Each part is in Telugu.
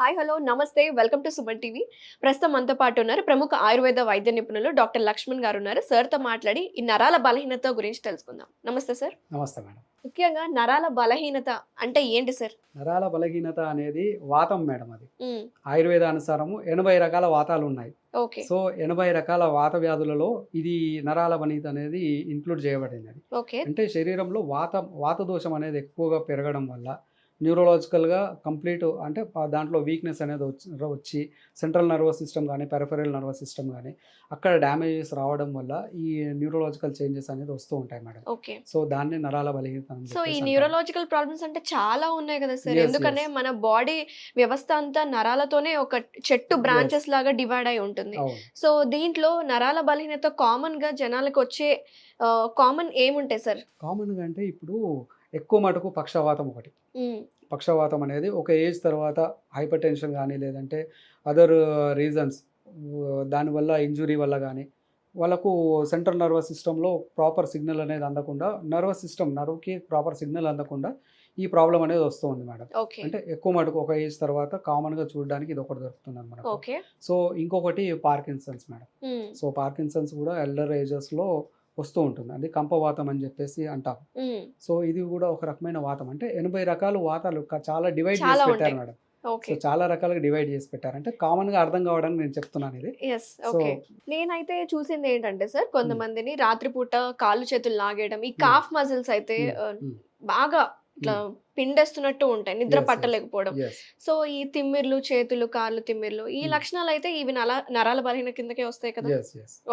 హాయ్ హలో నమస్తే వెల్కమ్ టు సుమన్ టీవీ. ప్రస్తుతం మనతో పాటు ఉన్నారు ప్రముఖ ఆయుర్వేద వైద్య నిపుణులు డాక్టర్ లక్ష్మణ్ గారు ఉన్నారు. సార్తో మాట్లాడి ఈ నరాల బలహీనత గురించి తెలుసుకుందాం. నమస్తే సార్. నమస్తే మేడం. ముఖ్యంగా నరాల బలహీనత అంటే ఏంటి సార్? నరాల బలహీనత అనేది వాతం మేడం అది. ఆయుర్వేద అనుసారము ఎనభై రకాల వాతాలు ఉన్నాయి. ఓకే. సో ఎనభై రకాల వాత వ్యాధులలో ఇది నరాల బలహీనత అనేది ఇంక్లూడ్ చేయబడినది ఓకే. అంటే శరీరంలో వాత వాత దోషం అనేది ఎక్కువగా పెరగడం వల్ల న్యూరలాజికల్గా కంప్లీట్ అంటే దాంట్లో వీక్నెస్ అనేది వచ్చి వచ్చి సెంట్రల్ నర్వస్ సిస్టమ్ కానీ పెరఫరల్ నర్వస్ సిస్టమ్ కానీ అక్కడ డ్యామేజెస్ రావడం వల్ల ఈ న్యూరలాజికల్ చేంజెస్ అనేది వస్తూ ఉంటాయి మేడం. ఓకే. సో దాన్ని నరాల బలహీనత సో ఈ. న్యూరలాజికల్ ప్రాబ్లమ్స్ అంటే చాలా ఉన్నాయి కదా సార్. ఎందుకంటే. మన బాడీ వ్యవస్థ అంతా నరాలతోనే ఒక చెట్టు బ్రాంచెస్ లాగా డివైడ్ అయి ఉంటుంది. సో దీంట్లో నరాల బలహీనత కామన్గా జనాలకు వచ్చే కామన్ ఏముంటాయి సార్? కామన్గా అంటే ఇప్పుడు ఎక్కువ మటుకు పక్షవాతం ఒకటి. పక్షవాతం అనేది ఒక ఏజ్ తర్వాత హైపర్ టెన్షన్ కానీ లేదంటే అదర్ రీజన్స్ దానివల్ల ఇంజురీ వల్ల కానీ వాళ్ళకు సెంట్రల్ నర్వస్ సిస్టంలో ప్రాపర్ సిగ్నల్ అనేది అందకుండా నర్వస్ సిస్టమ్ నర్వ్కి ప్రాపర్ సిగ్నల్ అందకుండా ఈ ప్రాబ్లం అనేది వస్తూ ఉంది మేడం అంటే ఎక్కువ మటుకు ఒక ఏజ్ తర్వాత కామన్గా చూడడానికి ఇది ఒకటి దొరుకుతుంది ఓకే. సో ఇంకొకటి పార్కిన్సన్స్ మేడం. సో పార్కిన్సన్స్ కూడా ఎల్డర్ ఏజెస్లో వస్తూ ఉంటుంది. అది కంపవాతం అని చెప్పేసి అంటాం. ఉమ్, సో ఇది కూడా ఒక రకమైన వాతం. అంటే ఎనభై రకాల వాతాలు చాలా డివైడ్ చేసి. పెట్టారు మేడం. సో చాలా రకాలుగా డివైడ్ చేసి పెట్టారు. అంటే కామన్గా అర్థం కావడానికి నేను చెప్తున్నాను ఇది. ఓకే నేనైతే చూసింది ఏంటంటే సార్ కొంతమందిని రాత్రిపూట కాళ్ళు చేతులు లాగేయడం ఈ. కాఫ్ మజిల్స్ అయితే Hmm. బాగా ఇట్లా పిండేస్తున్నట్టు ఉంటాయి నిద్ర. పట్టలేకపోవడం. సో ఈ తిమ్మిర్లు చేతులు కాళ్ళు తిమ్మిర్లు ఈ. లక్షణాలు అయితే ఇవి నల నరాల బలహీన కిందకే వస్తాయి కదా.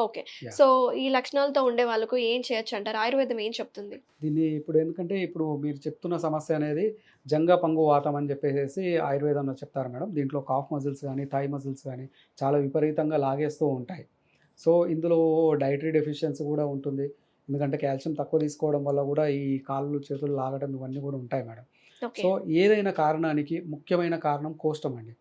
ఓకే. సో ఈ లక్షణాలతో ఉండే వాళ్ళకు ఏం చేయొచ్చు అంటారు ఆయుర్వేదం ఏం చెప్తుంది దీన్ని ఇప్పుడు ఎందుకంటే ఇప్పుడు మీరు చెప్తున్న సమస్య అనేది జంగ పంగు వాతం అని చెప్పేసి ఆయుర్వేదంలో చెప్తారు మేడం దీంట్లో కాఫ్ మజిల్స్ కానీ థాయ్ మజిల్స్ కానీ చాలా విపరీతంగా లాగేస్తూ ఉంటాయి సో ఇందులో డైటరీ డెఫిషియన్సీ కూడా ఉంటుంది ఎందుకంటే కాల్షియం తక్కువ తీసుకోవడం వల్ల కూడా ఈ కాళ్ళు చేతులు లాగడం ఇవన్నీ కూడా ఉంటాయి మేడం. సో ఏదైనా కారణానికి ముఖ్యమైన కారణం కోష్టం అండి.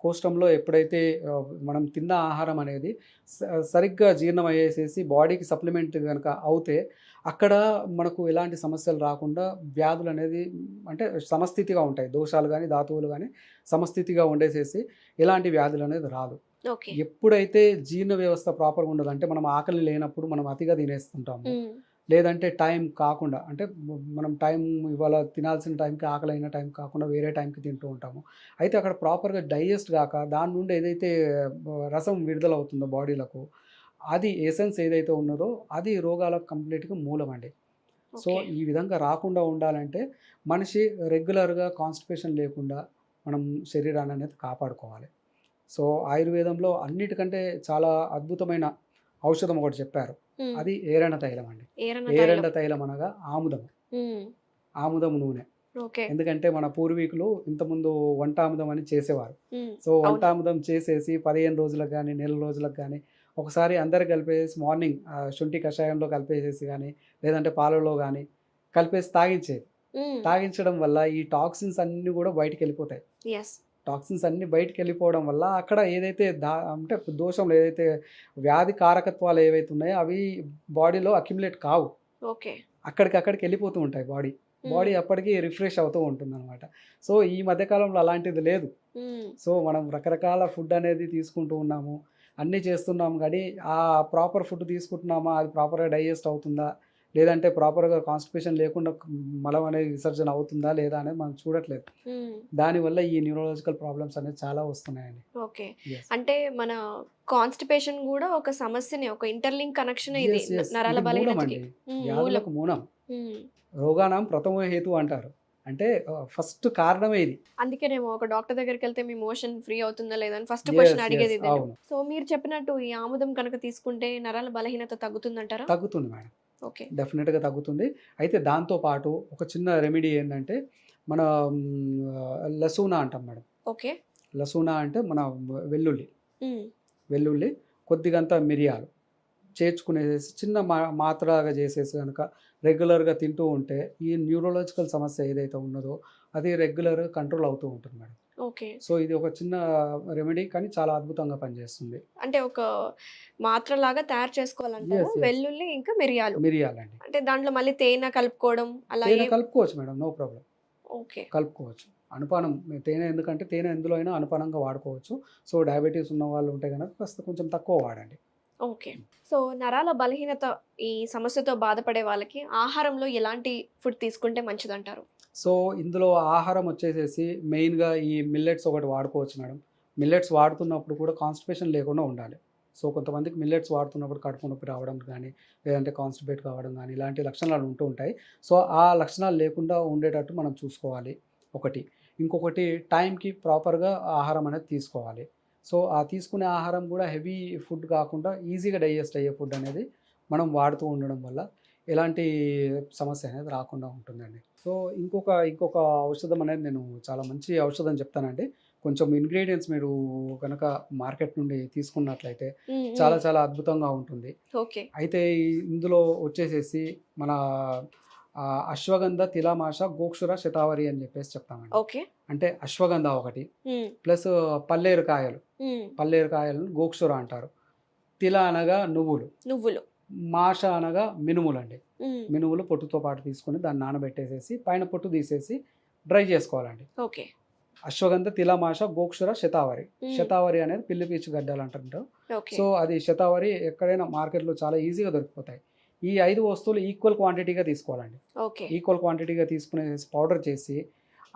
కోష్టంలో ఎప్పుడైతే మనం తిన్న ఆహారం అనేది స- సరిగ్గా జీర్ణం అయ్యేసేసి బాడీకి సప్లిమెంట్ కనుక అవుతే అక్కడ మనకు ఎలాంటి సమస్యలు రాకుండా వ్యాధులు అనేది అంటే సమస్థితిగా ఉంటాయి. దోషాలు కానీ ధాతువులు కానీ సమస్థితిగా ఉండేసేసి ఎలాంటి వ్యాధులు అనేది రాదు. ఎప్పుడైతే జీర్ణ వ్యవస్థ ప్రాపర్గా ఉండదు అంటే మనం ఆకలి లేనప్పుడు మనం అతిగా తినేస్తుంటాము. లేదంటే టైం కాకుండా అంటే మనం టైం ఇవాళ తినాల్సిన టైంకి ఆకలి అయిన టైం కాకుండా వేరే టైంకి తింటూ ఉంటాము. అయితే అక్కడ ప్రాపర్గా డైజెస్ట్ కాక దాని నుండి ఏదైతే రసం విడుదల అవుతుందో బాడీలకు అది ఎసెన్స్ ఏదైతే ఉన్నదో అది రోగాలకు కంప్లీట్గా మూలం అండి సో ఈ విధంగా రాకుండా ఉండాలంటే మనిషి రెగ్యులర్గా కాన్స్టిపేషన్ లేకుండా మనం శరీరాన్ని అనేది కాపాడుకోవాలి. సో ఆయుర్వేదంలో అన్నిటికంటే చాలా అద్భుతమైన ఔషధం ఒకటి చెప్పారు. అది ఏరణ తైలం అండి. ఏరెండ తైలం. అనగా ఆముదం ఆముదం నూనె. ఎందుకంటే మన పూర్వీకులు ఇంతకుముందు వంట ఆముదం అని చేసేవారు. సో వంట ఆముదం చేసేసి పదిహేను రోజులకు కానీ నెల రోజులకు కానీ ఒకసారి అందరు కలిపేసి మార్నింగ్ శుంఠి కషాయంలో కలిపేసేసి కానీ లేదంటే పాలలో కానీ కలిపేసి తాగించేది తాగించడం వల్ల ఈ టాక్సిన్స్ అన్నీ కూడా బయటికి వెళ్ళిపోతాయి. టాక్సిన్స్ అన్నీ బయటికి వెళ్ళిపోవడం వల్ల అక్కడ ఏదైతే దా అంటే దోషంలో ఏదైతే వ్యాధి కారకత్వాలు ఏవైతే ఉన్నాయో అవి బాడీలో అక్యుములేట్ కావు. ఓకే. అక్కడికి అక్కడికి వెళ్ళిపోతూ ఉంటాయి బాడీ. బాడీ అప్పటికి రిఫ్రెష్ అవుతూ ఉంటుంది అనమాట సో ఈ మధ్యకాలంలో అలాంటిది లేదు. సో మనం రకరకాల ఫుడ్ అనేది తీసుకుంటూ ఉన్నాము. అన్నీ చేస్తున్నాము కానీ ఆ ప్రాపర్ ఫుడ్ తీసుకుంటున్నామా? అది ప్రాపర్గా డైజెస్ట్ అవుతుందా? లేదంటే ప్రాపర్గా కాన్స్టిపేషన్ లేకుండా మలం అనేది విసర్జన అవుతుందా లేదా అనేది మనం చూడట్లేదు. దానివల్ల ఈ న్యూరలాజికల్ ప్రాబ్లమ్స్ అనేది చాలా వస్తున్నాయండి. ఓకే. అంటే మన కాన్స్టిపేషన్ కూడా ఒక సమస్యనే ఒక ఇంటర్లింక్ కనెక్షన్ ఇది. నరాల మూలం బలహీనతకి. రోగానం ప్రథమ హేతు అంటారు. అంటే ఫస్ట్ కారణమే ఇది అందుకేనేమో ఒక డాక్టర్ దగ్గరికి వెళ్తే మీ మోషన్ ఫ్రీ అవుతుందా లేదా అని ఫస్ట్ క్వశ్చన్ అడిగేది సో మీరు చెప్పినట్టు ఈ ఆముదం కనుక తీసుకుంటే నరాల బలహీనత తగ్గుతుందంటారా? తగ్గుతుంది మేడం. ఓకే. డెఫినెట్గా తగ్గుతుంది. అయితే దాంతో పాటు ఒక చిన్న రెమెడీ ఏంటంటే మన లసూనా అంటాం మేడం. ఓకే. లసూనా అంటే మన వెల్లుల్లి. వెల్లుల్లి కొద్దిగంత మిరియాలు. చేర్చుకునేసి చిన్న మా మాత్రగా చేసేసి కనుక రెగ్యులర్గా తింటూ ఉంటే ఈ న్యూరలాజికల్ సమస్య ఏదైతే ఉన్నదో అది రెగ్యులర్గా కంట్రోల్ అవుతూ ఉంటుంది మేడం. ఓకే. సో ఇది ఒక చిన్న రెమెడీ కానీ చాలా అద్భుతంగా పనిచేస్తుంది. అంటే ఒక మాత్ర లాగా తయారు yes. వెల్లుల్లి ఇంకా మిరియాలు. మిరియాలండి. అంటే దాంట్లో మళ్ళీ తేనె కలుపుకోవడం అలా కలుపుకోవచ్చు మేడం నో ప్రాబ్లం. ఓకే. కలుపుకోవచ్చు. అనుపానం తేనె ఎందుకంటే తేనె ఎందులో అయినా అనుపానంగా వాడుకోవచ్చు. సో డయాబెటీస్ ఉన్న వాళ్ళు ఉంటే కనుక కాస్త కొంచెం తక్కువ వాడండి. ఓకే. సో నరాల బలహీనత ఈ సమస్యతో బాధపడే వాళ్ళకి ఆహారంలో ఎలాంటి ఫుడ్ తీసుకుంటే మంచిదంటారు? సో ఇందులో ఆహారం వచ్చేసేసి మెయిన్గా ఈ మిల్లెట్స్ ఒకటి వాడుకోవచ్చు మేడం. మిల్లెట్స్ వాడుతున్నప్పుడు కూడా కాన్స్టిపేషన్ లేకుండా ఉండాలి. సో కొంతమందికి మిల్లెట్స్ వాడుతున్నప్పుడు కడుపు నొప్పి రావడం కానీ లేదంటే కాన్స్టిపేట్ కావడం కానీ ఇలాంటి లక్షణాలు ఉంటూ ఉంటాయి. సో ఆ లక్షణాలు లేకుండా ఉండేటట్టు మనం చూసుకోవాలి. ఒకటి. ఇంకొకటి టైంకి ప్రాపర్గా ఆహారం అనేది తీసుకోవాలి. సో ఆ తీసుకునే ఆహారం కూడా హెవీ ఫుడ్ కాకుండా ఈజీగా డైజెస్ట్ అయ్యే ఫుడ్ అనేది మనం వాడుతూ ఉండడం వల్ల ఎలాంటి సమస్య అనేది రాకుండా ఉంటుందండి. సో ఇంకొక ఇంకొక ఔషధం అనేది నేను చాలా మంచి ఔషధం చెప్తానండి. కొంచెం ఇంగ్రీడియంట్స్ మీరు కనుక మార్కెట్ నుండి తీసుకున్నట్లయితే చాలా చాలా అద్భుతంగా ఉంటుంది. ఓకే. అయితే ఇందులో వచ్చేసేసి మన అశ్వగంధ తిలామాష గోక్షుర శతావరి అని చెప్పేసి చెప్తామండి. ఓకే. అంటే అశ్వగంధ ఒకటి ప్లస్ పల్లేరు కాయలు. పల్లేరు కాయలను గోక్షుర అంటారు. తిల అనగా నువ్వులు. నువ్వులు. మాష అనగా మినుములు అండి. మినుములు పొట్టుతో పాటు తీసుకొని దాన్ని నానబెట్టేసేసి పైన పొట్టు తీసేసి డ్రై చేసుకోవాలండి. ఓకే. అశ్వగంధ తిలమాష గోక్షుర శతావరి. శతావరి అనేది పిల్లి పీచు గడ్డలు అంటుంటారు. సో అది శతావరి ఎక్కడైనా మార్కెట్లో చాలా ఈజీగా దొరికిపోతాయి. ఈ ఐదు వస్తువులు ఈక్వల్ క్వాంటిటీగా తీసుకోవాలండి ఓకే ఈక్వల్ క్వాంటిటీగా తీసుకునే పౌడర్ చేసి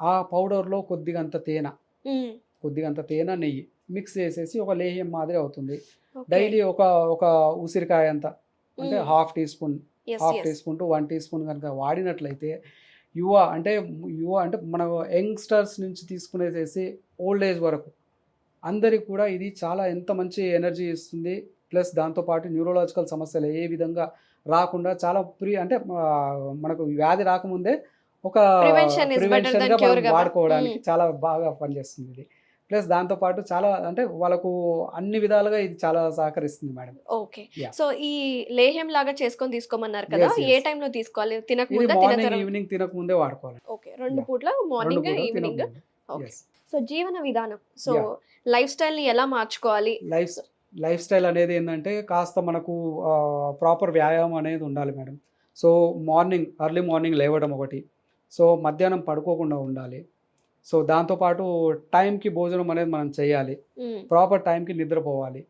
ఆ పౌడర్లో కొద్దిగంత తేనె మ్మ్. కొద్దిగంత తేనె నెయ్యి మిక్స్ చేసేసి ఒక లేహ్యం మాదిరి అవుతుంది. డైలీ ఒక ఒక ఉసిరికాయ అంత అంటే. Half teaspoon half. Teaspoon to one teaspoon కనుక వాడినట్లయితే యువ అంటే యువ అంటే మన యంగ్స్టర్స్ నుంచి తీసుకునేసేసి ఓల్డ్ ఏజ్ వరకు అందరికి కూడా ఇది చాలా ఎంత మంచి ఎనర్జీ ఇస్తుంది ప్లస్ దాంతోపాటు న్యూరలాజికల్ సమస్యలు ఏ విధంగా రాకుండా చాలా ప్రీ అంటే మనకు వ్యాధి రాకముందే ఒక Prevention is better prevention than గా cure మనం కదా. వాడుకోవడానికి Mm. చాలా బాగా పనిచేస్తుంది ఇది ప్లస్ దాంతోపాటు చాలా అంటే వాళ్ళకు అన్ని విధాలుగా ఇది చాలా సహకరిస్తుంది మేడం ఓకే. సో ఈ లేహ్యం లాగా చేసుకొని తీసుకోమన్నారు కదా. ఏ టైంలో తీసుకోవాలి తినక ఇది ముందా తిన మార్నింగ్ ఈవినింగ్ తినక ముందే వాడుకోవాలి ఓకే రెండు. పూట్ల మార్నింగ్ ఈవినింగ్ తినకముందే. సో జీవన విధానం సో. లైఫ్ స్టైల్ని ఎలా మార్చుకోవాలి లైఫ్ లైఫ్ స్టైల్ అనేది ఏంటంటే కాస్త మనకు ప్రాపర్ వ్యాయామం అనేది ఉండాలి madam. So morning early morning లేవడం ఒకటి. సో మధ్యాహ్నం పడుకోకుండా ఉండాలి. సో దాంతోపాటు టైంకి భోజనం అనేది మనం చేయాలి. ప్రాపర్ టైంకి నిద్రపోవాలి.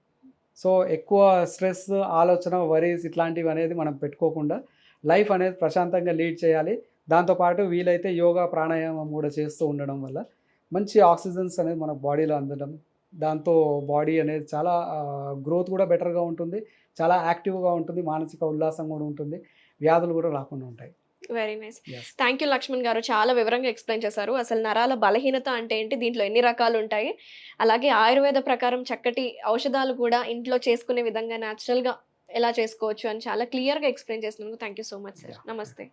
సో ఎక్కువ స్ట్రెస్ ఆలోచన వరీస్ ఇట్లాంటివి అనేది మనం పెట్టుకోకుండా లైఫ్ అనేది ప్రశాంతంగా లీడ్ చేయాలి. దాంతోపాటు వీలైతే యోగా ప్రాణాయామం కూడా చేస్తూ ఉండడం వల్ల మంచి ఆక్సిజన్స్ అనేది మన బాడీలో అందడం దాంతో బాడీ అనేది చాలా గ్రోత్ కూడా బెటర్గా ఉంటుంది. చాలా యాక్టివ్గా ఉంటుంది. మానసిక ఉల్లాసం కూడా ఉంటుంది. వ్యాధులు కూడా రాకుండా ఉంటాయి. Very nice. Thank you Lakshman గారు. చాలా వివరంగా ఎక్స్ప్లెయిన్ చేశారు. అసలు నరాల బలహీనత అంటే ఏంటి? దీంట్లో ఎన్ని రకాలు ఉంటాయి? అలాగే ఆయుర్వేద ప్రకారం చక్కటి ఔషధాలు కూడా ఇంట్లో చేసుకునే విధంగా natural గా ఎలా చేసుకోవచ్చు అని చాలా క్లియర్గా ఎక్స్ప్లెయిన్ చేసినందుకు thank you so much sir. నమస్తే.